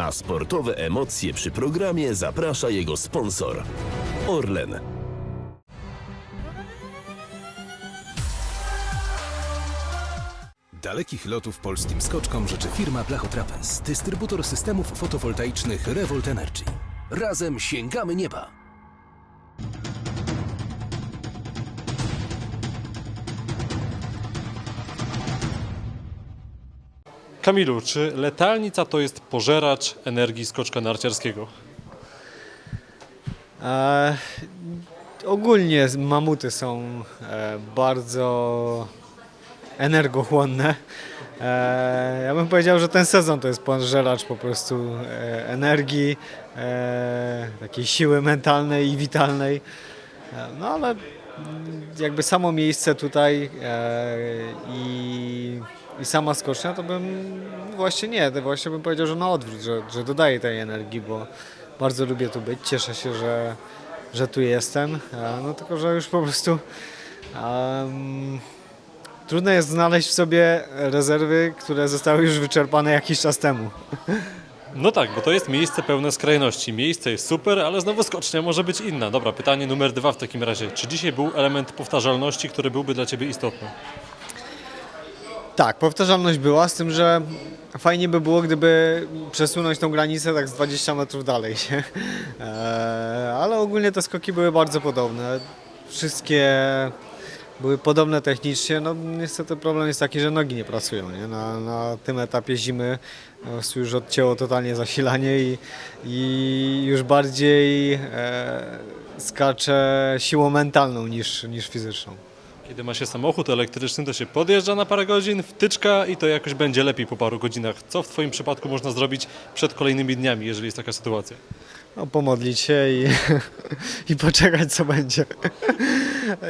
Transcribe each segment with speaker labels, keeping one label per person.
Speaker 1: Na sportowe emocje przy programie zaprasza jego sponsor Orlen.
Speaker 2: Dalekich lotów polskim skoczkom życzy firma Blachotrapez, dystrybutor systemów fotowoltaicznych Revolt Energy. Razem sięgamy nieba!
Speaker 3: Kamilu, czy letalnica to jest pożeracz energii skoczka narciarskiego?
Speaker 4: E, ogólnie mamuty są e, bardzo energochłonne. E, ja bym powiedział, że ten sezon to jest pożeracz po prostu e, energii, e, takiej siły mentalnej i witalnej. E, no ale jakby samo miejsce tutaj e, i, i sama skocznia, to bym właśnie nie, to właśnie bym powiedział, że na odwrót, że, że dodaje tej energii, bo bardzo lubię tu być, cieszę się, że, że tu jestem, no tylko, że już po prostu em, trudno jest znaleźć w sobie rezerwy, które zostały już wyczerpane jakiś czas temu.
Speaker 3: No tak, bo to jest miejsce pełne skrajności. Miejsce jest super, ale znowu skocznia może być inna. Dobra, pytanie numer dwa w takim razie. Czy dzisiaj był element powtarzalności, który byłby dla Ciebie istotny?
Speaker 4: Tak, powtarzalność była, z tym, że fajnie by było, gdyby przesunąć tą granicę tak z 20 metrów dalej. Nie? Eee, ale ogólnie te skoki były bardzo podobne. Wszystkie były podobne technicznie. No niestety problem jest taki, że nogi nie pracują. Nie? Na, na tym etapie zimy prostu już odcięło totalnie zasilanie i, i już bardziej e, skaczę siłą mentalną niż, niż fizyczną.
Speaker 3: Kiedy ma się samochód elektryczny, to się podjeżdża na parę godzin, wtyczka i to jakoś będzie lepiej po paru godzinach. Co w Twoim przypadku można zrobić przed kolejnymi dniami, jeżeli jest taka sytuacja?
Speaker 4: No, pomodlić się i, i poczekać, co będzie.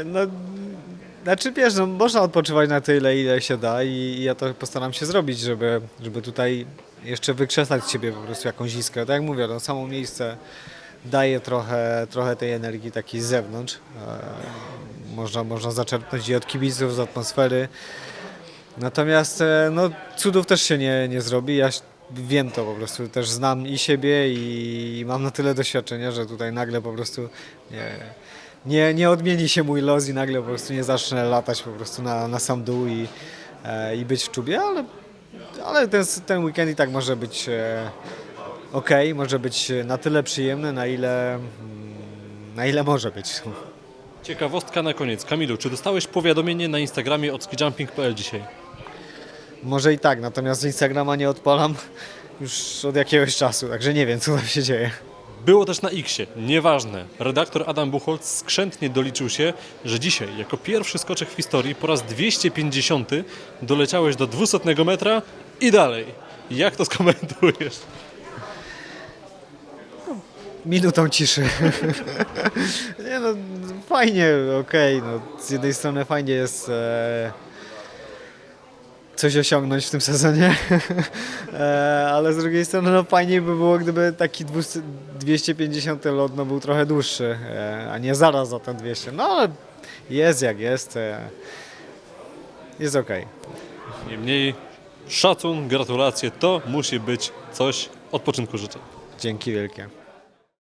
Speaker 4: No, znaczy wiesz, no, można odpoczywać na tyle, ile się da i ja to postaram się zrobić, żeby, żeby tutaj jeszcze wykrzesać z siebie po prostu jakąś iskrę. Tak jak mówię, no, samo miejsce daje trochę, trochę tej energii takiej z zewnątrz. Można, można zaczerpnąć i od kibiców, z atmosfery. Natomiast e, no, cudów też się nie, nie zrobi. Ja wiem to po prostu, też znam i siebie i mam na tyle doświadczenia, że tutaj nagle po prostu nie, nie, nie odmieni się mój los i nagle po prostu nie zacznę latać po prostu na, na sam dół i, e, i być w czubie, ale, ale ten, ten weekend i tak może być e, ok, może być na tyle przyjemny, na ile, mm, na ile może być.
Speaker 3: Ciekawostka na koniec. Kamilu, czy dostałeś powiadomienie na Instagramie od skijumping.pl dzisiaj?
Speaker 4: Może i tak, natomiast Instagrama nie odpalam już od jakiegoś czasu, także nie wiem, co tam się dzieje.
Speaker 3: Było też na Xie, nieważne. Redaktor Adam Buchholz skrzętnie doliczył się, że dzisiaj, jako pierwszy skoczek w historii, po raz 250 doleciałeś do 200 metra i dalej. Jak to skomentujesz?
Speaker 4: Minutą ciszy. nie no, fajnie, okej, no, z jednej strony fajnie jest e, coś osiągnąć w tym sezonie, e, ale z drugiej strony no, fajniej by było, gdyby taki 200, 250 lot no, był trochę dłuższy, e, a nie zaraz za ten 200. No ale jest jak jest, e, jest okej.
Speaker 3: Niemniej szacun, gratulacje, to musi być coś odpoczynku życzę.
Speaker 4: Dzięki wielkie.